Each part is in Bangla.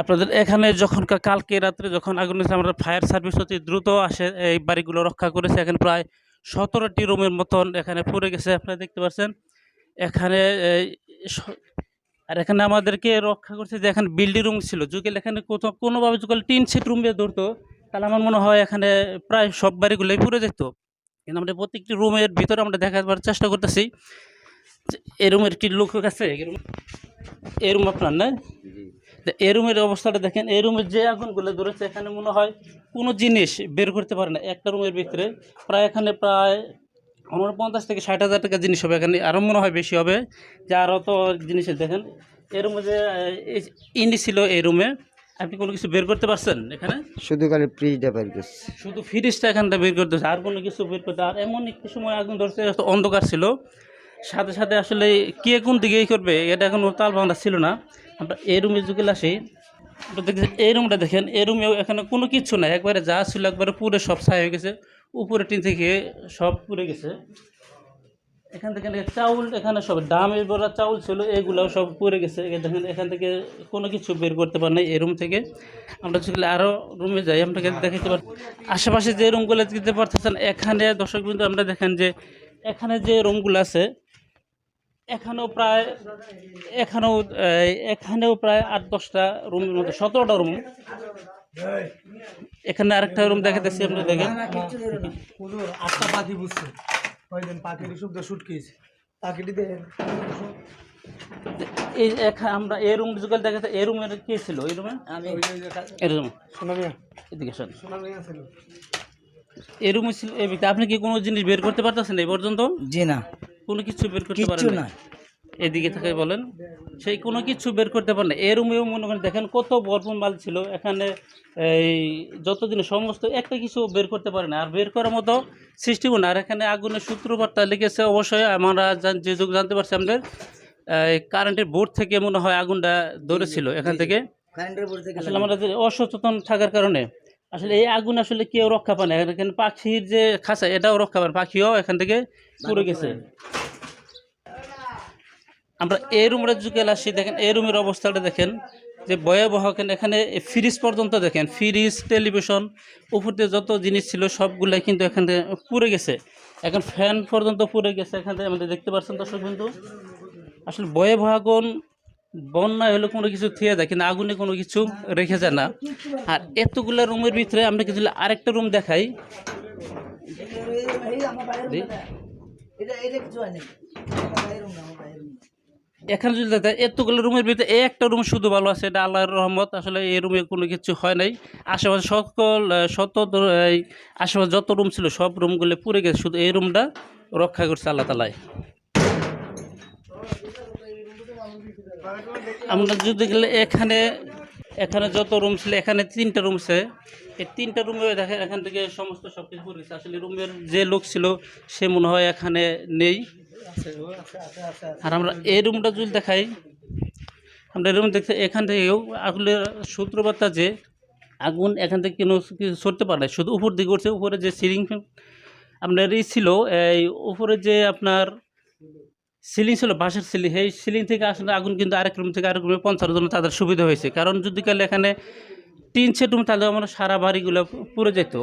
আপনাদের এখানে যখন কালকে রাত্রে যখন আগুন হয়েছে আমরা ফায়ার সার্ভিস অতি দ্রুত আসে, এই বাড়িগুলো রক্ষা করেছে, এখানে প্রায় সতেরোটি রুমের মতন এখানে পুড়ে গেছে, আপনারা দেখতে পাচ্ছেন। এখানে আর এখানে আমাদেরকে রক্ষা করছে যে এখানে বিল্ডিং রুম ছিল। যুগেল এখানে কোথাও কোনোভাবে যুগেল টিন সিট রুম দিয়ে ধরতো, তাহলে আমার মনে হয় এখানে প্রায় সব বাড়িগুলোই পুড়ে যেত। কিন্তু আমরা প্রত্যেকটি রুমের ভিতরে আমরা দেখাবার চেষ্টা করতেছি এই রুমের কি লোক আছে? এই রুম আপনার না এই রুমের অবস্থাটা দেখেন এই রুমের যে আগুনগুলো ধরেছে এখানে মনে হয় কোনো জিনিস বের করতে পারে না। একটা রুমের ভিতরে প্রায় এখানে প্রায় আমার পঞ্চাশ থেকে ষাট হাজার টাকা জিনিস হবে। এখানে আরও মনে হয় বেশি হবে যে আরও তো জিনিসের দেখেন এই রুমে যে ইন্ডি ছিল এই রুমে আপনি কোনো কিছু বের করতে পারছেন এখানে? শুধু খালি ফ্রিজটা বের করছে। শুধু ফ্রিজটা এখানটা বের করতে আর কোনো কিছু বের করতে আর এমন একটু সময় আগুন ধরছে অন্ধকার ছিল। সাথে সাথে আসলে কে কোন দিকে করবে এটা এখন তাল ভাঙা ছিল না। আমরা এই রুমে যুগে আসি, আমরা দেখছি এই রুমটা দেখেন, এই রুমেও এখানে কোনো কিছু নাই। একবারে যা ছিল একবারে পুরো সব ছাই হয়ে গেছে, উপরে টিন থেকে সব পুড়ে গেছে। এখান থেকে চাউল, এখানে সব ডামের বড়া চাউল ছিল, এগুলাও সব পড়ে গেছে। দেখেন এখান থেকে কোনো কিছু বের করতে পার নাই এই রুম থেকে। আমরা যদি আরও রুমে যাই আপনাকে দেখাতে পারি। আশেপাশে যে রুমগুলো দিতে পারতেছেন, এখানে দর্শক বিন্দু, আমরা দেখেন যে, এখানে যে রুমগুলো আছে এখানেও প্রায় এখানেও এখানেও প্রায় আট দশটা রুমের মধ্যে সতেরোটা রুম এখানে আরেকটা রুম দেখাতেছি আপনি দেখেন। আটটা পাখি বুঝছে। কয়দিন পাখির শুদ্ধ শুট খেয়েছে পাখিটি দেখেন। এই আমরা এই রুম যুগল দেখাতে এই রুমের কে ছিল? এই রুমে এই রুম সোনামিয়া। এদিকে শোন সোনামিয়া ছিল। এই রুমে ছিল আপনি কি কোনো জিনিস বের করতে পারতেছেন এই পর্যন্ত? জি না। কোনো কিছু বের করতে পারেন না এদিকে থেকে বলেন। সেই কোনো কিছু বের করতে পারেন না এই রুমেও মনে করেন দেখেন কত ভরপুর মাল ছিল। এখানে এই যত জিনিস সমস্ত একটা কিছু বের করতে পারে না আর বের করার মতো সিস্টেমও না। আর এখানে আগুনের সূত্রপাতটা লিখেছে অবশ্যই। আমরা জান- যে যুগ জানতে পারছি আমাদের কারেন্টের বোর্ড থেকে মনে হয় আগুনটা ধরেছিল এখান থেকে। আসলে আমাদের অসচেতন থাকার কারণে আসলে এই আগুন আসলে কেউ রক্ষা পায় না। এখানে পাখির যে খাঁচা এটাও রক্ষা পায় পাখিও এখান থেকে পুড়ে গেছে। আমরা এই রুমের যুগে আসছি দেখেন এই রুমের অবস্থাটা দেখেন যে ভয়াবহ কেন এখানে ফ্রিজ পর্যন্ত দেখেন ফ্রিজ টেলিভিশন উপর দিয়ে যত জিনিস ছিল সবগুলাই কিন্তু এখান থেকে পুড়ে গেছে। এখন ফ্যান পর্যন্ত পুড়ে গেছে এখান থেকে আমাদের দেখতে পাচ্ছেন দর্শক কিন্তু আসলে ভয়াবহ আগুন বন্যায় হলে কোনো কিছু থিয়ে যায় কিন্তু আগুনে কোনো কিছু রেখে যায় না। আর এতগুলো রুমের ভিতরে আমরা কিছু আরেকটা রুম দেখাই। এখানে যদি দেখা এতগুলো রুমের ভিতরে এই একটা রুম শুধু ভালো আছে, এটা আল্লাহর রহমত। আসলে এই রুমে কোনো কিছু হয় নাই। আশেপাশে সকল শত আশেপাশে যত রুম ছিল, সব রুমগুলো পুড়ে গেছে। শুধু এই রুমটা রক্ষা করছে আল্লাহ তালায় আমরা যদি গেলে এখানে এখানে যত রুম ছিল, এখানে তিনটা রুম আছে এই তিনটা রুমে দেখেন, এখান থেকে সমস্ত সব কিছু পড়ে গেছে আসলে রুমের যে লোক ছিল, সে মনে হয় এখানে নেই। আর আমরা এই রুমটা যদি দেখাই, আমরা রুম দেখতে, এখান থেকেও আগুনের সূত্রপাতটা যে আগুন এখান থেকে কোনো কিছু সরতে পারে শুধু উপর দিকে উঠছে, উপরে যে সিলিং ফ্যান আপনার এই ছিল, এই উপরে যে আপনার সিলিং ছিল, বাঁশের সিলিং। সেই সিলিং থেকে আসলে আগুন কিন্তু আরেক রুম থেকে আরেক রুমে পৌঁছানোর জন্য তাদের সুবিধা হয়েছে। কারণ যদি কালে এখানে তিন সেট রুম তাহলে আমরা সারা বাড়িগুলো পুরো যেত।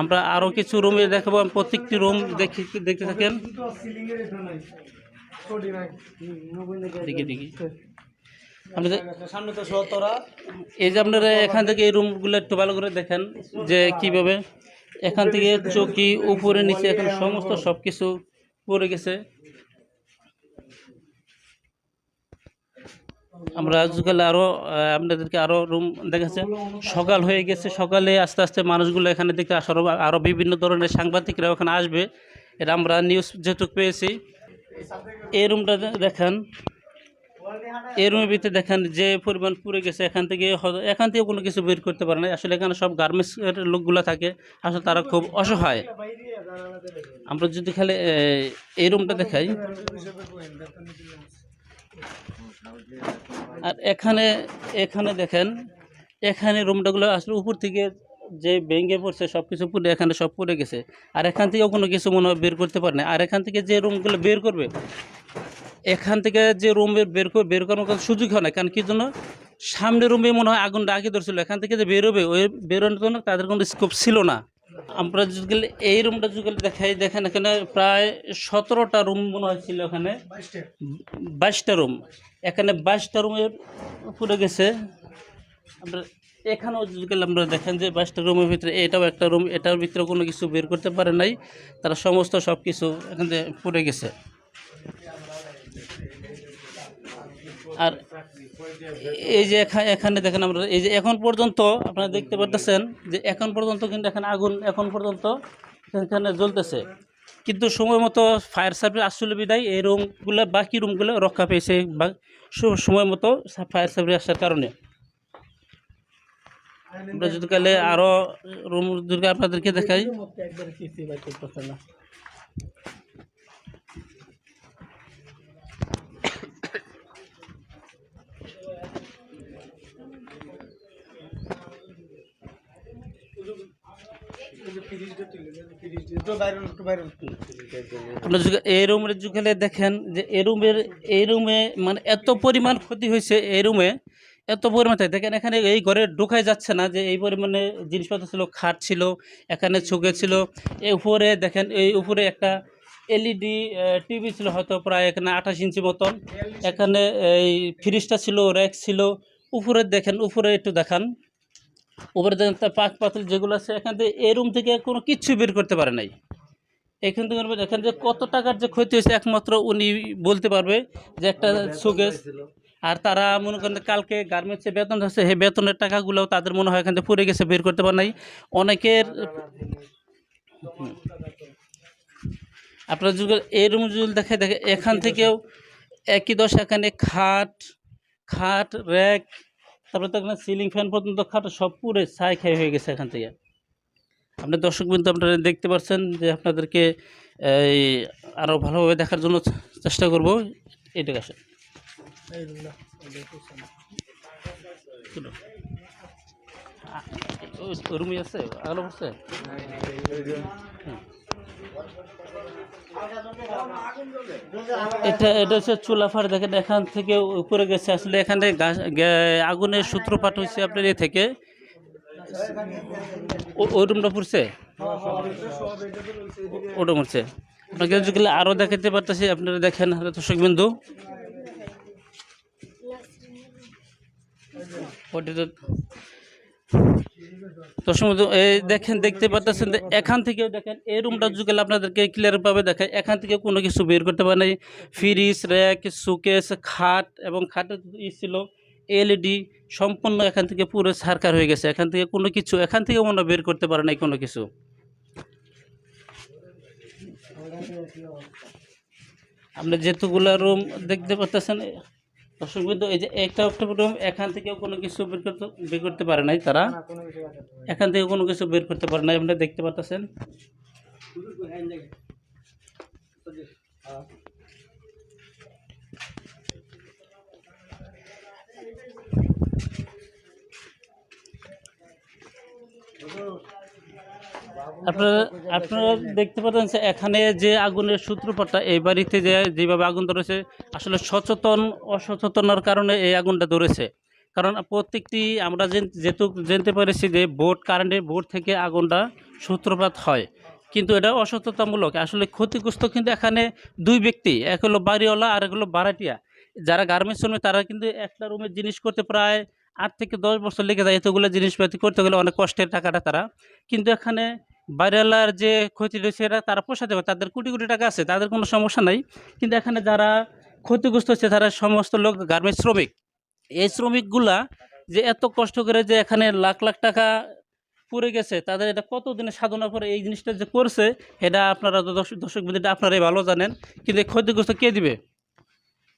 আমরা আরও কিছু রুমে দেখাবো প্রত্যেকটি রুম দেখি, দেখতে থাকেন। এই যে আপনারা এখান থেকে এই রুমগুলো একটু ভালো করে দেখেন, যে কীভাবে এখান থেকে চৌকি, উপরে, নিচে, এখন সমস্ত সব কিছু পড়ে গেছে। আমরা আজকাল আরও আপনাদেরকে আরও রুম দেখাচ্ছে। সকাল হয়ে গেছে, সকালে আস্তে আস্তে মানুষগুলো এখানে দেখতে আসার আরও বিভিন্ন ধরনের সাংবাদিকরা ওখানে আসবে। এটা আমরা নিউজ যেটুক পেয়েছি। এই রুমটা দেখান। এই রুমের ভিতরে দেখেন যে পরিমাণ পুড়ে গেছে, এখান থেকে এখান থেকে কোনো কিছু বের করতে পারে না আসলে এখানে সব গার্মেন্টস এর লোকগুলো থাকে, আসলে তারা খুব অসহায়। আমরা যদি খালি এই রুমটা দেখাই। আর এখানে এখানে দেখেন, এখানে রুমটাগুলো আসলে উপর থেকে যে ভেঙে পড়ছে সব কিছু পুড়ে, এখানে সব পড়ে গেছে। আর এখান থেকেও কোনো কিছু মনে বের করতে পারে না আর এখান থেকে যে রুমগুলো বের করবে এখান থেকে যে রুম বের কর, বের করার সুযোগ হয় না। কারণ কি জন্য? সামনের রুমে মনে হয় আগুন আগে ধরছিল। এখান থেকে যে বেরোবে, ওই বেরোনোর জন্য তাদের কোনো স্কোপ ছিল না। আমরা যদি এই রুমটা যদি দেখাই, দেখেন এখানে প্রায় সতেরোটা রুম মনে হয় ছিল ওখানে বাইশটা রুম এখানে বাইশটা রুমের পুরো গেছে। আমরা এখানেও যদি আমরা দেখেন যে বাইশটা রুমের ভিতরে এটাও একটা রুম এটার ভিতরে কোনো কিছু বের করতে পারে নাই। তারা সমস্ত সব কিছু এখান থেকে পুড়ে গেছে। আর এই যে এখা- এখানে দেখেন আমরা, এই যে এখন পর্যন্ত আপনারা দেখতে পারতেছেন যে এখন পর্যন্ত কিন্তু এখানে আগুন এখন পর্যন্ত এখানে জ্বলতেছে। কিন্তু সময় মতো ফায়ার সার্ভিস আসলে বিদায়, এই রুমগুলো, বাকি রুমগুলো রক্ষা পেয়েছে বা সময় মতো ফায়ার সার্ভিস আসার কারণে। আমরা যদি কালে আরও রুম যদি আপনাদেরকে দেখাই একবারে কিছুই বাইর করতেছে না আপনার এই রুমের যুগলে দেখেন যে এই রুমের এই রুমে মানে এত পরিমাণ ক্ষতি হয়েছে এই রুমে এত পরিমাণ থাকে দেখেন এখানে এই ঘরে ঢোকাই যাচ্ছে না যে এই পরিমাণে জিনিসপত্র ছিল খাট ছিল এখানে ছুকে ছিল। এই উপরে দেখেন এই উপরে একটা এলইডি টিভি ছিল হয়তো প্রায় এখানে আঠাশ ইঞ্চি মতন। এখানে এই ফ্রিজটা ছিল র্যাক ছিল। উপরে দেখেন উপরে একটু দেখান। উপরে দেখেন তার পাক পাতিল যেগুলো আছে, এখান থেকে এই রুম থেকে কোনো কিচ্ছু বের করতে পারে নাই। এখান থেকে দেখেন যে কত টাকার যে ক্ষতি হয়েছে, একমাত্র উনি বলতে পারবে যে একটা সুগেস আর তারা মনে করেন কালকে গার্মেন্টসে বেতন আছে, সেই বেতনের টাকাগুলোও তাদের মনে হয় এখান থেকে পড়ে গেছে, বের করতে পারে নাই। অনেকের আপনার যুগের এই রুম যদি দেখে দেখে, এখান থেকেও একই দশ, এখানে খাট খাট র্যাক তারপরে তো এখানে সিলিং ফ্যান পর্যন্ত খাট সব পুরে ছাই খাই হয়ে গেছে এখান থেকে। আপনি দর্শক বিন্দু আপনারা দেখতে পাচ্ছেন যে আপনাদেরকে এই আরও ভালোভাবে দেখার জন্য চেষ্টা করব। এইটাকে আসে এই রুমটা শুনো রুমি আছে আলো পড়ছে? এটা এটা হচ্ছে চুলাফার দেখেন, এখান থেকে উপরে গেছে। আসলে এখানে আগুনের সূত্রপাত হয়েছে আপনার এ থেকে। ওই রুমটা পড়ছে? ওটা মরছে আপনাকে যেগুলো আরও দেখাতে পারতেছি, আপনারা দেখেন দর্শক বিন্দু ওটা এই দেখেন, দেখতে পাচ্ছেন এখান থেকেও দেখেন, এই রুমটা যুগেল আপনাদেরকে ক্লিয়ার ভাবে দেখেন এখান থেকে কোনো কিছু বের করতে পারে নাই। ফ্রিজ র্যাক সুকেস খাট এবং খাটের ই ছিল এলইডি সম্পূর্ণ এখান থেকে পুরো সারকার হয়ে গেছে। এখান থেকে কোনো কিছু, এখান থেকে মনে বের করতে পারে নাই কোনো কিছু। আপনি যেহেতুগুলো রুম দেখতে পাচ্ছেন দর্শক বিন্দু এই যে একটা একটা এখান থেকেও কোনো কিছু বের করতে বের করতে পারে নাই তারা। এখান থেকে কোনো কিছু বের করতে পারে নাই আপনারা দেখতে পাচ্ছেন আপনারা আপনারা দেখতে পাচ্ছেন যে এখানে যে আগুনের সূত্রপাতটা, এই বাড়িতে যে, যেভাবে আগুন ধরেছে, আসলে সচেতন, অসচেতনার কারণে এই আগুনটা ধরেছে। কারণ প্রত্যেকটি, আমরা যেহেতু জানতে পেরেছি যে বোর্ড কারেন্টের বোর্ড থেকে আগুনটা সূত্রপাত হয়। কিন্তু এটা অসচেতনমূলক আসলে ক্ষতিগ্রস্ত কিন্তু এখানে দুই ব্যক্তি, এক হলো বাড়িওয়ালা আর এক হলো ভাড়াটিয়া। যারা গার্মেন্টস শ্রমিক, তারা কিন্তু একটা রুমের জিনিস করতে প্রায় আট থেকে দশ বছর লেগে যায়। এতগুলো জিনিসপাতি করতে গেলে অনেক কষ্টের টাকাটা তারা। কিন্তু এখানে বাইরেলার যে ক্ষতি রয়েছে এটা তারা পোষাতে পারে। তাদের কোটি কোটি টাকা আছে, তাদের কোনো সমস্যা নাই। কিন্তু এখানে যারা ক্ষতিগ্রস্ত হচ্ছে, তারা সমস্ত লোক গার্মেন্টস শ্রমিক। এই শ্রমিকগুলা যে এত কষ্ট করে যে এখানে লাখ লাখ টাকা পড়ে গেছে, তাদের এটা কতদিনের সাধনার পরে এই জিনিসটা যে করছে, এটা আপনারা দর্শক দর্শক আপনারাই ভালো জানেন। কিন্তু ক্ষতিগ্রস্ত কে দিবে?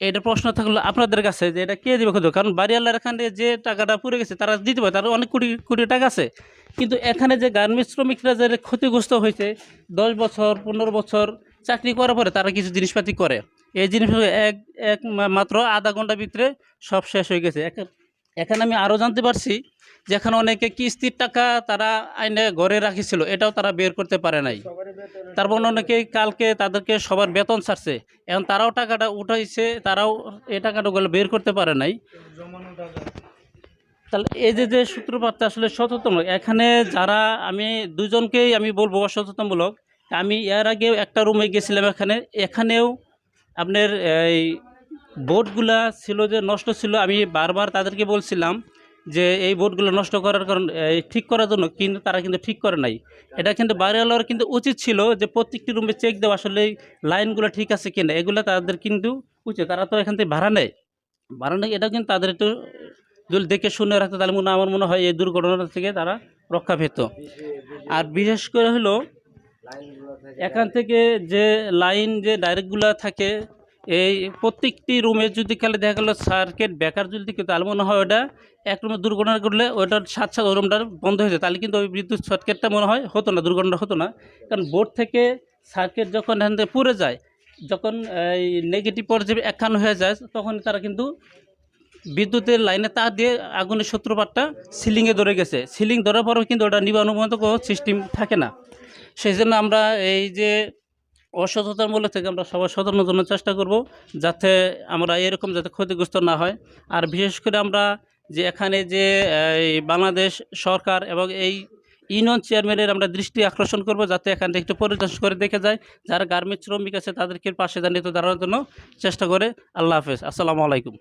এটা প্রশ্ন থাকল আপনাদের কাছে যে এটা কে দিবে ক্ষতি কারণ বাড়িওয়ালার এখানে যে টাকাটা পড়ে গেছে, তারা দিতে পারে, তারা অনেক কোটি কোটি টাকা আছে। কিন্তু এখানে যে গার্মেন্টস শ্রমিকরা যে ক্ষতিগ্রস্ত হয়েছে, দশ বছর, পনেরো বছর চাকরি করার পরে তারা কিছু জিনিসপাতি করে। এই জিনিস এক এক মাত্র আধা ঘণ্টার ভিতরে সব শেষ হয়ে গেছে। এখ- এখানে আমি আরও জানতে পারছি যেখানে অনেকে কিস্তির টাকা তারা আইনে ঘরে রাখিছিল, এটাও তারা বের করতে পারে নাই। তারপর অনেকে কালকে তাদেরকে সবার বেতন ছাড়ছে, এখন তারাও টাকাটা উঠাইছে, তারাও এই টাকাটা গুলো বের করতে পারে নাই। তাহলে এই যে যে সূত্রপাতটা আসলে সচেতনমূলক, এখানে যারা আমি দুজনকেই আমি বলব অসচেতনমূলক, আমি এর আগেও একটা রুমে গেছিলাম এখানে, এখানেও আপনার এই বোর্ডগুলা ছিল যে নষ্ট ছিল, আমি বারবার তাদেরকে বলছিলাম যে এই বোর্ডগুলো নষ্ট করার কারণ ঠিক করার জন্য কিন্তু তারা কিন্তু ঠিক করে নাই। এটা কিন্তু বাইরেওয়ালার কিন্তু উচিত ছিল যে প্রত্যেকটি রুমে চেক দেওয়া, আসলে লাইনগুলো ঠিক আছে কিনা, এগুলো তাদের কিন্তু উচিত। তারা তো এখান থেকে ভাড়া নেয়। ভাড়া নেয় এটা কিন্তু তাদের একটু যদি দেখে শুনে রাখতো, তাহলে মনে আমার মনে হয় এই দুর্ঘটনা থেকে তারা রক্ষা পেত। আর বিশেষ করে হলো, এখান থেকে যে লাইন যে ডাইরেক্টগুলো থাকে এই প্রত্যেকটি রুমে যদি খালি দেখা গেলো সার্কিট বেকার যদি থাকে তাহলে মনে হয় ওটা, এক রুমে দুর্ঘটনা করলে ওটার সাত সাত রুমটা বন্ধ হয়ে যায়। তাহলে কিন্তু ওই বিদ্যুৎ সার্কিটটা মনে হয় হতো না দুর্ঘটনা হতো না। কারণ বোর্ড থেকে সার্কিট যখন এখান থেকে পুড়ে যায়, যখন এই নেগেটিভ পজিটিভ একখান হয়ে যায় তখন তারা কিন্তু বিদ্যুতের লাইনে তার দিয়ে আগুনের সূত্রপাতটা সিলিংয়ে ধরে গেছে। সিলিং ধরার পরেও কিন্তু ওটা নিবানোর মতো কোনো সিস্টেম থাকে না। সেই জন্য আমরা এই যে অসচেতনমূলক থেকে আমরা সবাই সচেতনের জন্য চেষ্টা করব যাতে আমরা এরকম যাতে ক্ষতিগ্রস্ত না হয়। আর বিশেষ করে আমরা যে এখানে যে বাংলাদেশ সরকার এবং এই ইউনিয়ন চেয়ারম্যানের আমরা দৃষ্টি আকর্ষণ করব যাতে এখান থেকে একটু পরিদর্শন করে দেখে যায় যারা গার্মেন্টস শ্রমিক আছে তাদেরকে পাশে দাঁড়িয়ে তো দাঁড়ানোর জন্য চেষ্টা করে। আল্লাহ হাফেজ। আসসালামু আলাইকুম।